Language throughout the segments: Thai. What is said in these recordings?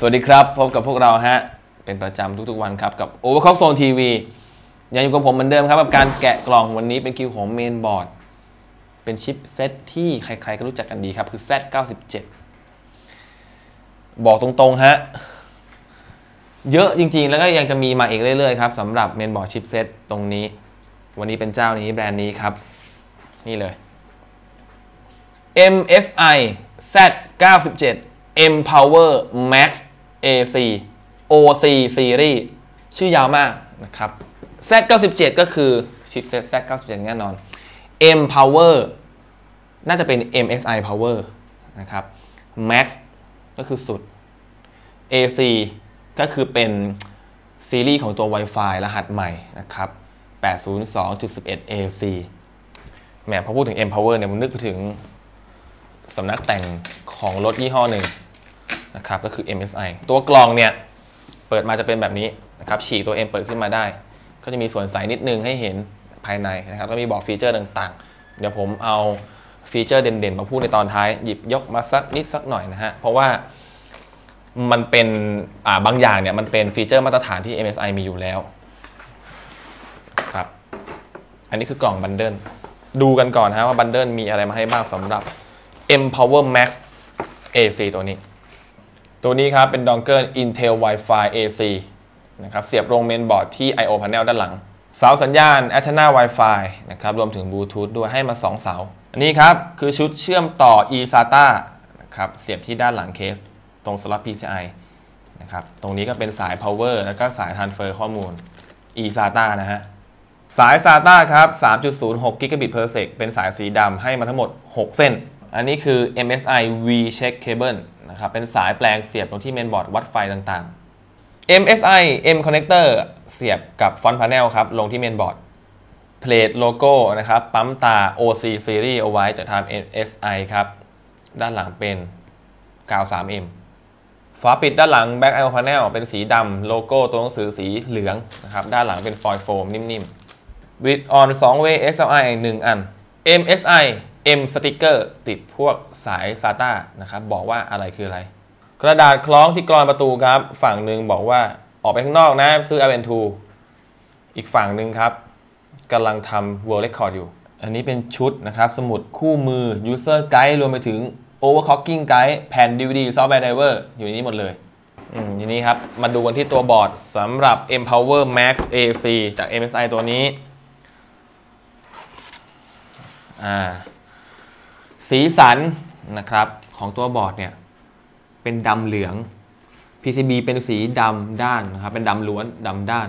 สวัสดีครับ พบกับพวกเราฮะ เป็นประจำทุกๆวันครับ กับ Overclock Zone TV ยังอยู่กับผมเหมือนเดิมครับ กับการแกะกล่องวันนี้เป็นคิวของเมนบอร์ดเป็นชิปเซตที่ใครๆก็รู้จักกันดีครับ คือ Z97 บอกตรงๆ ฮะ เยอะจริงๆ แล้วก็ยังจะมีมาอีกเรื่อยๆ ครับสำหรับเมนบอร์ดชิปเซตตรงนี้ วันนี้เป็นเจ้านี้แบรนด์นี้ครับ นี่เลย MSI Z97 M Power Max AC OC Series ชื่อยาวมากนะครับ Z97 ก็คือชิปเซ็ต Z97 แน่นอน M Power น่าจะเป็น MSI Power นะครับ Max ก็คือสุด AC ก็คือเป็นซีรีส์ของตัว Wi-Fi รหัสใหม่นะครับ 802.11 AC แหมพอพูดถึง M Power เนี่ยมันนึกไปถึงสำนักแต่งของรถยี่ห้อหนึ่ง นะครับก็คือ MSI ตัวกล่องเนี่ยเปิดมาจะเป็นแบบนี้นะครับฉีกตัว M เปิดขึ้นมาได้ ก็จะมีส่วนใสนิดนึงให้เห็นภายในนะครับก็มีบอกฟีเจอร์ต่างๆ เดี๋ยวผมเอาฟีเจอร์เด่นๆ มาพูดในตอนท้าย หยิบยกมาสักนิดสักหน่อยนะฮะ เพราะว่ามันเป็นบางอย่างเนี่ยมันเป็นฟีเจอร์มาตรฐานที่ MSI มีอยู่แล้วครับอันนี้คือกล่องบันเดิลดูกันก่อนฮะว่าบันเดิลมีอะไรมาให้บ้างสำหรับ M Power Max AC ตัวนี้ ตัวนี้ครับเป็นดองเกิล Intel Wi-Fi AC นะครับเสียบลงเมนบอร์ดที่ I/O panel ด้านหลัง เสาสัญญาณ Antenna Wi-Fi นะครับรวมถึงบลูทูธด้วยให้มา 2 เสา อันนี้ครับคือชุดเชื่อมต่อ eSATA นะครับเสียบที่ด้านหลังเคสตรงสล็อต PCI นะครับตรงนี้ก็เป็นสาย power แล้วก็สาย transfer ข้อมูล eSATA นะฮะสาย SATA ครับ 3.06 Gigabit per sec เป็นสายสีดำให้มาทั้งหมด 6 เส้น อันนี้คือ MSI V-Check Cable นะครับเป็นสายแปลงเสียบลงที่เมนบอร์ดวัดไฟต่างๆ MSI M Connector เสียบกับ Front Panel ครับลงที่เมนบอร์ดเพลทโลโก้นะครับปั๊มตา OC Series เอาไว้จากทาง MSI ครับ ด้านหลังเป็นกาว 3M ฝาปิดด้านหลัง Back IO Panel เป็นสีดำโลโก้ตัวหนังสือสีเหลืองนะครับด้านหลังเป็นฟอยล์โฟมนิ่มๆ Bridge on 2 way SLI 1 อัน MSI M Sticker ติดพวกสาย SATA นะครับบอกว่าอะไรคืออะไร กระดาษคล้องที่กรอนประตูครับ ฝั่งหนึ่งบอกว่าออกไปข้างนอกนะซื้อ LN2 อีกฝั่งหนึ่งครับกำลังทำ World Record อยู่ อันนี้เป็นชุดนะครับ สมุดคู่มือ User Guide รวมไปถึง Overclocking Guide แผ่น DVD Software Driver อยู่ในนี้หมดเลยอืมทีนี้ครับ มาดูกันที่ตัวบอร์ดสำหรับ Empower Max AC จาก MSI ตัวนี้อ่า สีสันนะครับของตัวบอร์ดเนี่ยเป็นดำเหลือง PCB เป็นสีดำด้านนะครับเป็นดำล้วนดำด้าน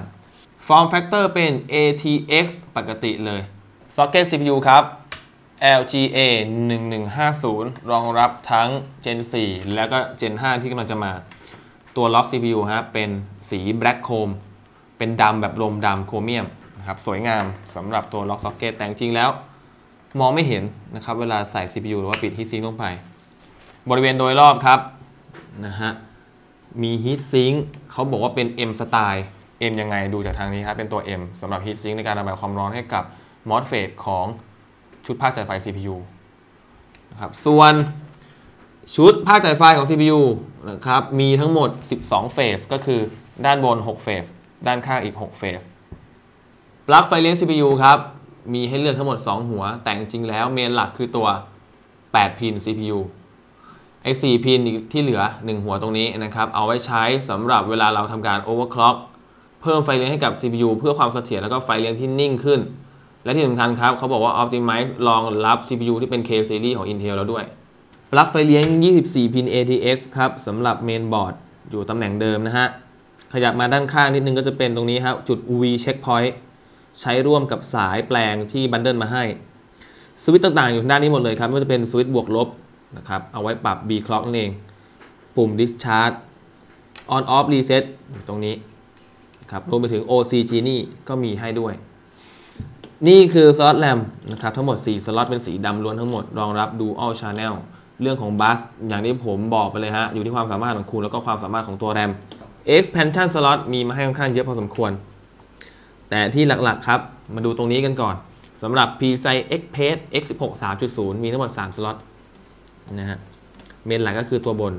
Form Factor เป็น ATX ปกติเลย Socket CPU ครับ LGA 1150 รองรับทั้ง Gen 4 แล้วก็ Gen 5 ที่กำลังจะมา ตัวล็อก CPU ฮะเป็นสี Black Chrome เป็นดำแบบลมดำโครเมียมนะครับสวยงามสำหรับตัวล็อก Socket แต่จริงแล้ว มองไม่เห็นนะครับ เวลาใส่ CPU หรือว่าปิด Heatsink ลงไป บริเวณโดยรอบครับนะฮะมี Heatsink เขาบอกว่าเป็น M Style M ยังไงดูจากทางนี้ครับ เป็นตัว M สำหรับ Heatsink ในการระบายความร้อนให้กับ MOSFET ของชุดภาคจ่ายไฟ CPU นะครับส่วนชุดภาคจ่ายไฟของ CPU นะครับมีทั้งหมด 12 เฟสก็คือด้านบน 6 เฟส ด้านข้างอีก 6 เฟส ปลั๊กไฟเลี้ยง CPU ครับ มีให้เลือกทั้งหมด 2 หัว แต่จริงๆแล้วเมนหลักคือตัว 8 พิน CPU ไอ้4พินที่เหลือ 1 หัวตรงนี้นะครับ เอาไว้ใช้สำหรับเวลาเราทำการ overclock เพิ่มไฟเลี้ยงให้กับ CPU เพื่อความเสถียรแล้วก็ไฟเลี้ยงที่นิ่งขึ้น และที่สำคัญครับ เขาบอกว่า optimize รองรับ CPU ที่เป็น K series ของ Intel แล้วด้วย ปลั๊กไฟเลี้ยง 24 พิน ATX ครับสำหรับเมนบอร์ดอยู่ตำแหน่งเดิมนะฮะ ขยับมาด้านข้างนิดนึงก็จะเป็นตรงนี้ครับ จุด UV checkpoint ใช้ร่วมกับสายแปลงที่บันเดิลมาให้ สวิตช์ต่างๆ อยู่ด้านนี้หมดเลยครับ ไม่ว่าจะเป็นสวิตช์บวกลบนะครับ เอาไว้ปรับ B clock นั่นเอง ปุ่ม discharge on off reset อยู่ตรงนี้ครับรวมไปถึง OC Genie ก็มีให้ด้วย นี่คือสล็อตแรมนะครับทั้งหมด 4 สล็อตเป็นสีดำล้วนทั้งหมด รองรับ Dual Channel เรื่องของบัสอย่างที่ผมบอกไปเลยฮะ อยู่ที่ความสามารถของคุณ แล้วก็ความสามารถของตัวแรม Expansion Slot มีมาให้ค่อนข้างเยอะพอสมควร แต่ที่หลักๆครับ มาดูตรงนี้กันก่อนสำหรับ PCI Express X16 3.0 มีทั้งหมด 3 สล็อตนะฮะเมนหลักก็คือตัวบน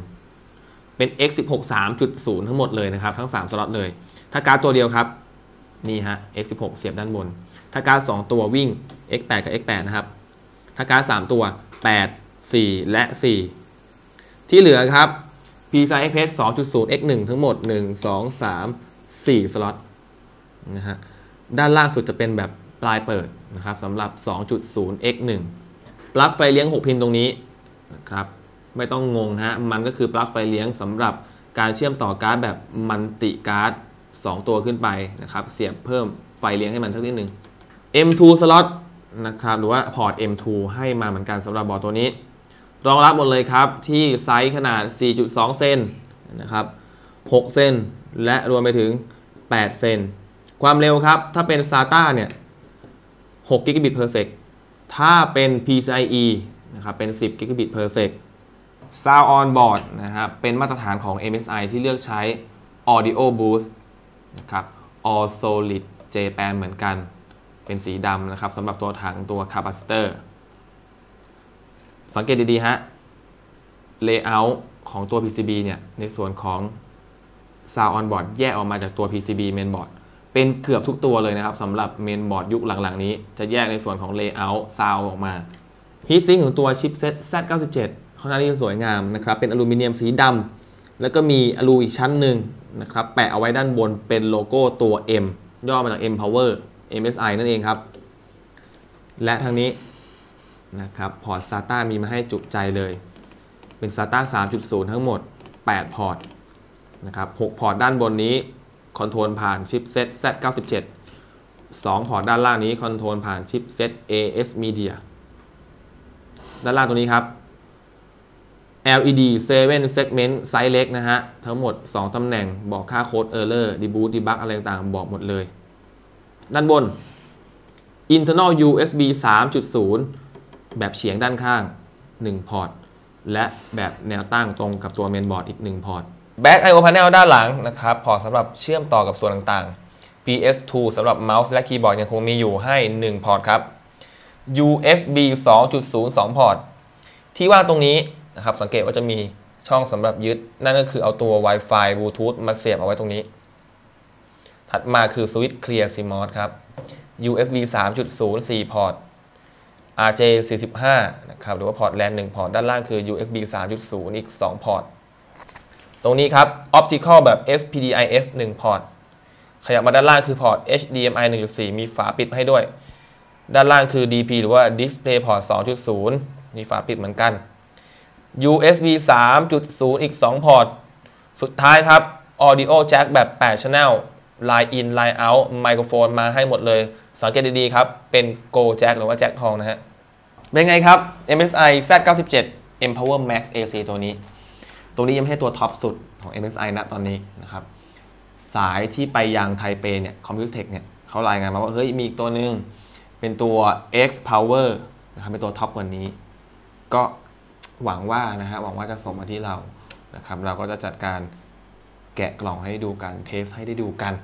เป็น X16 3.0 ทั้งหมดเลยนะครับ ทั้ง 3 สล็อตเลย ถ้าการ์ดตัวเดียวครับ นี่ฮะ X16 เสียบด้านบน ถ้าการ์ด2ตัววิ่ง X8 กับ X8 นะครับ ถ้าการ์ด3ตัว 8 4 และ 4 ที่เหลือครับ PCI Express 2.0 X1 ทั้งหมด 1 2 3 4 สล็อตนะฮะ ด้านล่างสุดจะเป็นแบบปลายเปิดนะครับสำหรับ 2.0 x 1ปลั๊กไฟเลี้ยง 6 พินตรงนี้นะครับไม่ต้องงงฮะมันก็คือปลั๊กไฟเลี้ยงสำหรับการเชื่อมต่อการ์ดแบบมันติการ์ด2ตัวขึ้นไปนะครับเสียบเพิ่มไฟเลี้ยงให้มันสักนิดนึง M2 slot นะครับหรือว่าพอร์ต M2 ให้มาเหมือนกันสำหรับบอร์ดตัวนี้ รองรับหมดเลยครับ ที่ไซส์ขนาด 4.2 เซนนะครับ 6 เซนและรวมไปถึง 8 เซน ความเร็วครับ ถ้าเป็น SATA เนี่ย6 gigabit per sec ถ้าเป็น PCIe นะครับ เป็น 10 gigabit per sec Sound on board นะครับ เป็นมาตรฐานของ MSI ที่เลือกใช้ Audio Boost นะครับ All Solid J-Band เหมือนกัน เป็นสีดำนะครับสำหรับตัวถังตัว capacitor สังเกตดี ๆ ฮะ layout ของตัว PCB เนี่ย ในส่วนของ Sound on board แยกออกมาจากตัว PCB mainboard เป็นเกือบทุกตัวเลยนะครับสำหรับ mainboard ยุคหลังๆ นี้ จะแยกในส่วนของ layout sound ออกมา heatsink ของตัว chipset Z97 ค่อนข้างที่จะสวยงามนะครับ เป็นอลูมิเนียมสีดำแล้วก็มีอลูอีกชั้นหนึ่งนะครับ แปะเอาไว้ด้านบนเป็นโลโก้ตัว M ย่อมาจาก M Power MSI นั่นเองครับ และทางนี้นะครับพอร์ต SATA มีมาให้จุใจเลย เป็น SATA 3.0 ทั้งหมด 8 พอร์ตนะครับ 6 พอร์ตด้านบนนี้ คอนโทรลผ่านชิปเซ็ต Z97 2 พอร์ตด้านล่างนี้คอนโทรลผ่านชิปเซ็ต AS Media ด้านล่างตัวนี้ครับ LED 7 segment ไซส์เล็กนะฮะ ทั้งหมด 2 ตำแหน่งบอกค่าโค้ด error deboot debug อะไรต่างๆ บอกหมดเลย ด้านบน internal USB 3.0 แบบเฉียงด้านข้าง 1 พอร์ต และแบบแนวตั้งตรงกับตัวเมนบอร์ดอีก 1 พอร์ต Back I/O Panel ด้านหลังนะครับพอร์ตสำหรับเชื่อมต่อกับส่วนต่างๆ PS2 สำหรับเมาส์และคีย์บอร์ดยังคงมีอยู่ให้ 1 พอร์ตครับ USB 2.0 2 พอร์ต ที่ว่างตรงนี้นะครับสังเกตว่าจะมีช่องสำหรับยึด นั่นก็คือเอาตัว Wi-Fi Bluetooth มาเสียบเอาไว้ตรงนี้ ถัดมาคือสวิตช์ Clear CMOS ครับ USB 3.0 4 พอร์ต RJ 45 นะครับหรือว่าพอร์ต LAN 1พอร์ต ด้านล่างคือ USB 3.0 อีก 2 พอร์ต ตรงนี้ครับ Optical แบบ SPDIF 1 พอร์ต ขยับมาด้านล่างคือพอร์ต HDMI 1.4 มีฝาปิดให้ด้วย ด้านล่างคือ DP หรือว่า DisplayPort 2.0 มีฝาปิดเหมือนกัน USB 3.0 อีก 2 พอร์ต สุดท้ายครับ Audio Jack แบบ 8 Channel Line In Line Out ไมโครโฟนมาให้หมดเลย สังเกตดีๆครับ เป็น Go Jack หรือว่าแจ็คทองนะฮะ เป็นไงครับ MSI Z97 Empower Max AC ตัวนี้ ตัวนี้ยังไม่ใช่ตัวท็อปสุดของ MSI ณตอนนี้นะครับ สายที่ไปยังไทเปเนี่ย Computex เนี่ยเขารายงานมาว่าเฮ้ยมีอีกตัวหนึ่งเป็นตัว X Power นะครับเป็นตัวท็อปกว่านี้ ก็หวังว่านะฮะหวังว่าจะส่งมาที่เรานะครับ เราก็จะจัดการแกะกล่องให้ดูกันเทสให้ได้ดูกัน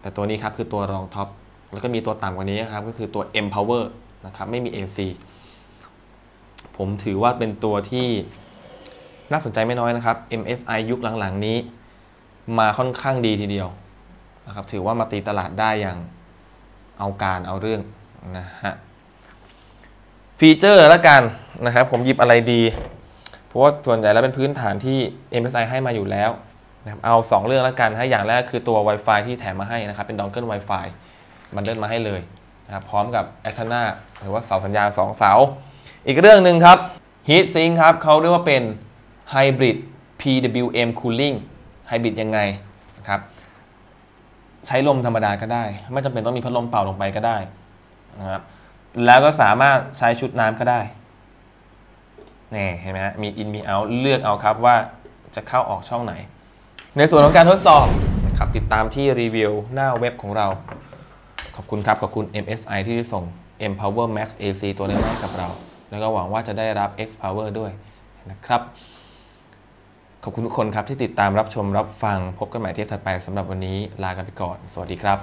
แต่ตัวนี้ครับคือตัวรองท็อปแล้วก็มีตัวต่ำกว่านี้ครับก็คือตัว M Power นะครับไม่มี AC ผมถือว่าเป็นตัวที่ น่าสนใจไม่น้อยนะครับ MSI ยุคหลังๆนี้ มาค่อนข้างดีทีเดียวนะครับถือว่ามาตีตลาดได้อย่างเอาการเอาเรื่องนะฮะฟีเจอร์แล้วกันนะครับผมหยิบอะไรดี เพราะว่าส่วนใหญ่แล้วเป็นพื้นฐานที่ MSI ให้มาอยู่แล้วนะครับเอา 2 เรื่องแล้วกันฮะอย่างแรกคือตัว Wi-Fi ที่แถมมาให้นะครับ เป็นดองเกิล Wi-Fi มันเดินมาให้เลยนะครับพร้อมกับ a t e n a หรือว่าเสาสัญญาณ 2 เสา อีกเรื่องหนึ่งครับ Heat Sink ครับเขาเรียกว่าเป็น Hybrid PWM Cooling Hybrid ยังไงนะครับใช้ลมธรรมดาก็ได้ ไม่จำเป็นต้องมีพัดลมเป่าลงไปก็ได้นะครับแล้วก็สามารถใช้ชุดน้ำก็ได้นี่เห็นไหมฮะมี in มี out เลือกเอาครับว่าจะเข้าออกช่องไหน ในส่วนของการทดสอบนะครับติดตามที่รีวิวหน้าเว็บของเรา ขอบคุณครับ ขอบคุณ MSI ที่ส่ง M Power Max AC ตัวนี้มาให้กับเรา แล้วก็หวังว่าจะได้รับ X Power ด้วยนะครับ ขอบคุณทุกคนครับที่ติดตามรับชมรับฟังพบกันใหม่เทปถัดไปสำหรับวันนี้ลากันไปก่อน สวัสดีครับ